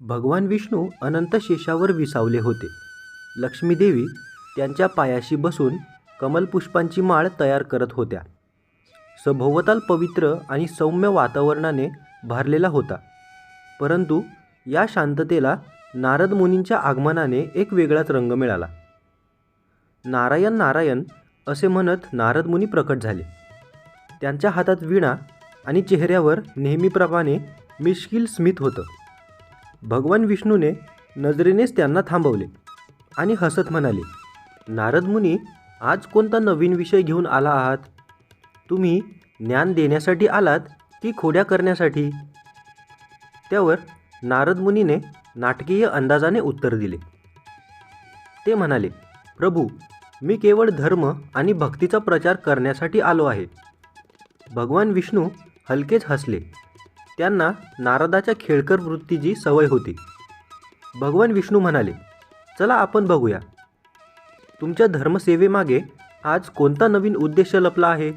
भगवान विष्णू अनंत शेषावर विसावले होते. लक्ष्मीदेवी त्यांच्या पायाशी बसून कमलपुष्पांची माळ तयार करत होत्या. सभोवताल पवित्र आणि सौम्य वातावरणाने भारलेला होता. परंतु या शांततेला नारद मुनींच्या आगमनाने एक वेगळाच रंग मिळाला. नारायण नारायण असे म्हणत नारद मुनी प्रकट झाले. त्यांच्या हातात विणा आणि चेहऱ्यावर नेहमीप्रमाणे मिश्किल स्मित होतं. भगवान विष्णूने नजरेनेच त्यांना थांबवले आणि हसत म्हणाले नारद मुनी आज कोणता नवीन विषय घेऊन आला आहात? तुम्ही ज्ञान देण्यासाठी आलात की खोड्या करण्यासाठी? त्यावर नारद मुनीने नाटकीय अंदाजाने उत्तर दिले. ते म्हणाले प्रभू मी केवळ धर्म आणि भक्तीचा प्रचार करण्यासाठी आलो आहे. भगवान विष्णू हलकेच हसले. त्यांना नारदाच्या खेळकर वृत्तीची सवय होती. भगवान विष्णू म्हणाले चला आपण बघूया. तुमच्या धर्मसेवेमागे आज कोणता नवीन उद्देश लपला आहे?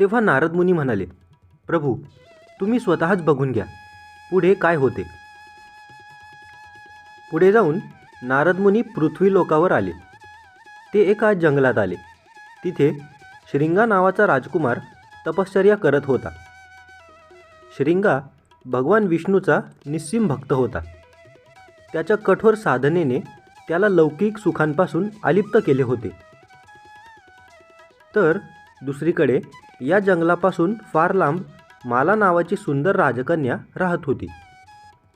तेव्हा नारद मुनी म्हणाले प्रभू तुम्ही स्वतःच बघून घ्या. पुढे काय होते? पुढे जाऊन नारद मुनी पृथ्वी लोकावर आले. ते एका जंगलात आले. तिथे श्रिंगा नावाचा राजकुमार तपश्चर्या करत होता. श्रींगा भगवान विष्णूचा निस्सीम भक्त होता. त्याच्या कठोर साधनेने त्याला लौकिक सुखांपासून अलिप्त केले होते. तर दुसरीकडे या जंगलापासून फार लांब माला नावाची सुंदर राजकन्या राहत होती.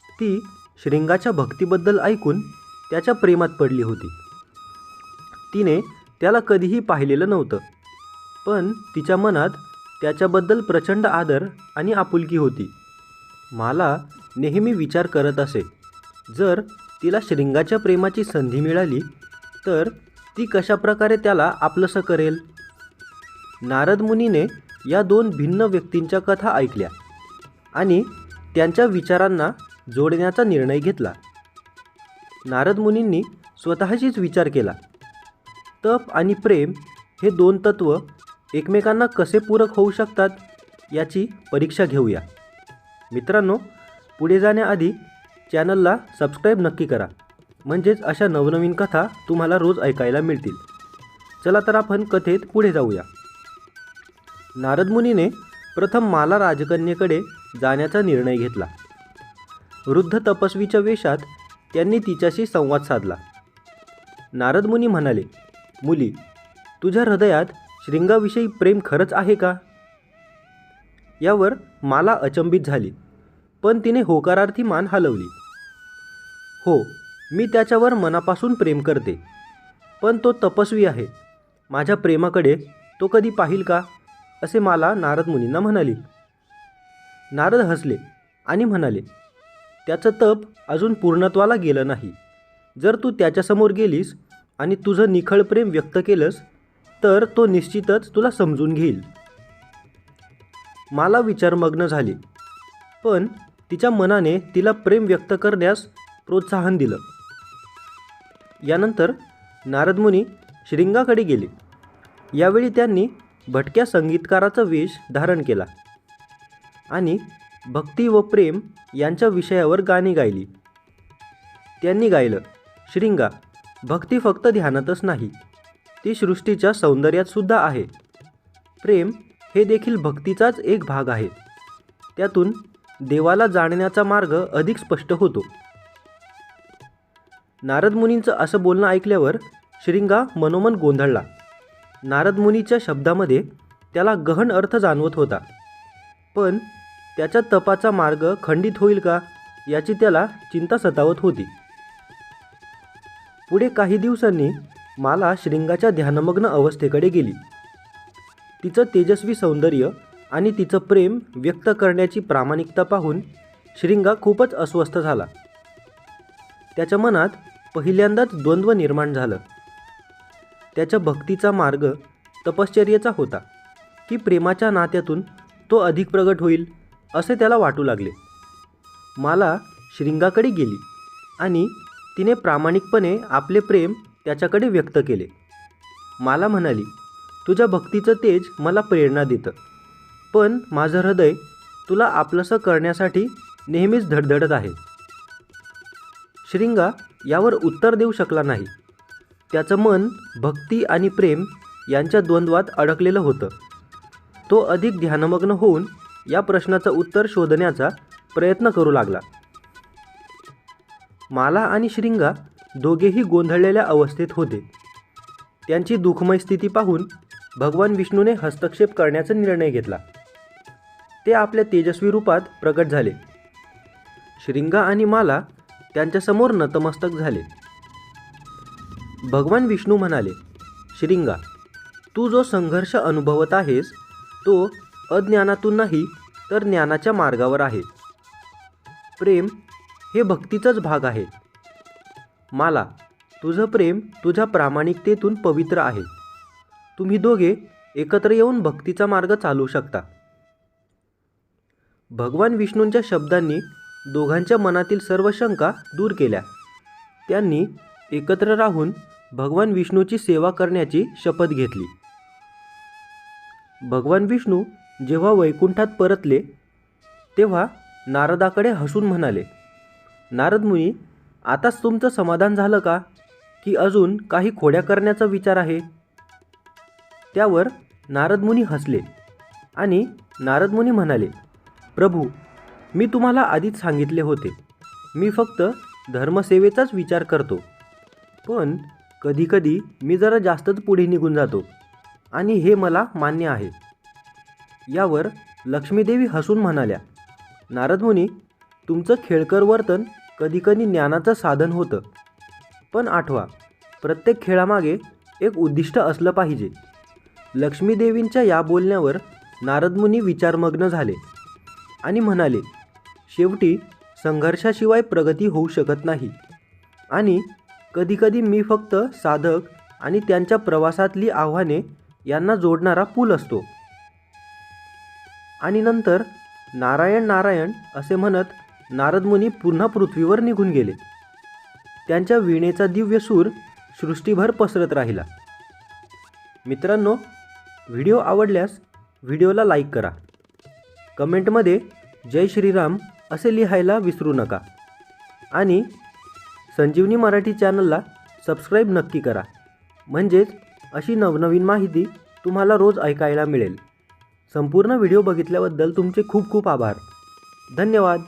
ती श्रिंगाच्या भक्तीबद्दल ऐकून त्याच्या प्रेमात पडली होती. तिने त्याला कधीही पाहिलेलं नव्हतं पण तिच्या मनात त्याच्याबद्दल प्रचंड आदर आणि आपुलकी होती. मला नेहमी विचार करत असे. जर तिला श्रिंगाच्या प्रेमाची संधी मिळाली तर ती कशाप्रकारे त्याला आपलंसं करेल? नारद मुनीने या दोन भिन्न व्यक्तींच्या कथा ऐकल्या आणि त्यांच्या विचारांना जोडण्याचा निर्णय घेतला. नारद मुनींनी स्वतःशीच विचार केला. तप आणि प्रेम हे दोन तत्व एकमेकांना कसे पूरक होऊ शकतात याची परीक्षा घेऊया. मित्रांनो पुढे जाण्याआधी चॅनलला सबस्क्राईब नक्की करा. म्हणजेच अशा नवनवीन कथा तुम्हाला रोज ऐकायला मिळतील. चला तर आपण कथेत पुढे जाऊया. नारदमुनीने प्रथम माला राजकन्येकडे जाण्याचा निर्णय घेतला. वृद्ध तपस्वीच्या वेशात त्यांनी तिच्याशी संवाद साधला. नारदमुनी म्हणाले मुली तुझ्या हृदयात शृंगाविषयी प्रेम खरंच आहे का? यावर माला अचंबित झाली पण तिने होकारार्थी मान हलवली. हो मी त्याच्यावर मनापासून प्रेम करते पण तो तपस्वी आहे. माझ्या प्रेमाकडे तो कधी पाहिल का? असे मला नारद मुनींना म्हणाली. नारद हसले आणि म्हणाले त्याचं तप अजून पूर्णत्वाला गेलं नाही. जर तू त्याच्यासमोर गेलीस आणि तुझं निखळ प्रेम व्यक्त केलंस तर तो निश्चितच तुला समजून घेईल. मला विचारमग्न झाले. पण तिच्या मनाने तिला प्रेम व्यक्त करण्यास प्रोत्साहन दिलं. यानंतर नारदमुनी श्रिंगाकडे गेले. यावेळी त्यांनी भटक्या संगीतकाराचा वेश धारण केला आणि भक्ती व प्रेम यांच्या विषयावर गाणी गायली. त्यांनी गायलं श्रिंगा भक्ती फक्त ध्यानातच नाही. ती सृष्टीच्या सौंदर्यात सुद्धा आहे. प्रेम हे देखील भक्तीचाच एक भाग आहे. त्यातून देवाला जाणण्याचा मार्ग अधिक स्पष्ट होतो. नारद मुनींचं असं बोलणं ऐकल्यावर श्रिंगा मनोमन गोंधळला. नारद मुनीच्या शब्दामध्ये त्याला गहन अर्थ जाणवत होता. पण त्याच्या तपाचा मार्ग खंडित होईल का याची त्याला चिंता सतावत होती. पुढे काही दिवसांनी माला श्रृंगाच्या ध्यानमग्न अवस्थेकडे गेली. तिचं तेजस्वी सौंदर्य आणि तिचं प्रेम व्यक्त करण्याची प्रामाणिकता पाहून श्रिंगा खूपच अस्वस्थ झाला. त्याच्या मनात पहिल्यांदाच द्वंद्व निर्माण झालं. त्याच्या भक्तीचा मार्ग तपश्चर्येचा होता की प्रेमाच्या नात्यातून तो अधिक प्रगट होईल असे त्याला वाटू लागले. माला श्रिंगाकडे गेली आणि तिने प्रामाणिकपणे आपले प्रेम त्याच्याकडे व्यक्त केले. माला म्हणाली तुझ्या भक्तीचं तेज मला प्रेरणा देतं. पण माझं हृदय तुला आपलंसं करण्यासाठी नेहमीच धडधडत आहे. श्रिंगा यावर उत्तर देऊ शकला नाही. त्याचं मन भक्ती आणि प्रेम यांच्या द्वंद्वात अडकलेलं होतं. तो अधिक ध्यानमग्न होऊन या प्रश्नाचं उत्तर शोधण्याचा प्रयत्न करू लागला. माला आणि श्रिंगा दोघेही गोंधळलेल्या अवस्थेत होते. त्यांची दुःखमय स्थिती पाहून भगवान विष्णूने हस्तक्षेप करण्याचा निर्णय घेतला. ते आपल्या तेजस्वी रूपात प्रकट झाले. श्रिंगा आणि माला त्यांच्यासमोर नतमस्तक झाले. भगवान विष्णू म्हणाले श्रिंगा तू जो संघर्ष अनुभवत आहेस तो अज्ञानातून नाही तर ज्ञानाच्या मार्गावर आहे. प्रेम हे भक्तीचाच भाग आहे. माला तुझं प्रेम तुझ्या प्रामाणिकतेतून पवित्र आहे. तुम्ही दोघे एकत्र येऊन भक्तीचा मार्ग चालू शकता. भगवान विष्णूंच्या शब्दांनी दोघांच्या मनातील सर्व शंका दूर केल्या. त्यांनी एकत्र राहून भगवान विष्णूची सेवा करण्याची शपथ घेतली. भगवान विष्णू जेव्हा वैकुंठात परतले तेव्हा नारदाकडे हसून म्हणाले नारद मुनी आताच तुमचं समाधान झालं का? की अजून काही खोड्या करण्याचा विचार आहे? त्यावर नारदमुनी हसले आणि नारदमुनी म्हणाले प्रभू मी तुम्हाला आधीच सांगितले होते. मी फक्त धर्मसेवेचाच विचार करतो. पण कधीकधी मी जरा जास्तच पुढे निघून जातो आणि हे मला मान्य आहे. यावर लक्ष्मीदेवी हसून म्हणाल्या नारदमुनी तुमचं खेळकर वर्तन कधीकधी ज्ञानाचं साधन होतं. पण आठवा प्रत्येक खेळामागे एक उद्दिष्ट असलं पाहिजे. लक्ष्मीदेवींच्या या बोलण्यावर नारदमुनी विचारमग्न झाले आणि म्हणाले शेवटी संघर्षाशिवाय प्रगती होऊ शकत नाही. आणि कधीकधी मी फक्त साधक आणि त्यांच्या प्रवासातली आव्हाने यांना जोडणारा पूल असतो. आणि नंतर नारायण नारायण असे म्हणत नारदमुनी पुन्हा पृथ्वीवर निघून गेले. त्यांच्या वीणेचा दिव्य सूर सृष्टीभर पसरत राहिला. मित्रांनो व्हिडिओ आवडल्यास व्हिडिओला लाईक करा. कमेंटमध्ये जय श्रीराम असे लिहायला विसरू नका. आणि संजीवनी मराठी चॅनलला सबस्क्राईब नक्की करा. म्हणजेच अशी नवनवीन माहिती तुम्हाला रोज ऐकायला मिळेल. संपूर्ण व्हिडिओ बघितल्याबद्दल तुमचे खूप खूप आभार. धन्यवाद.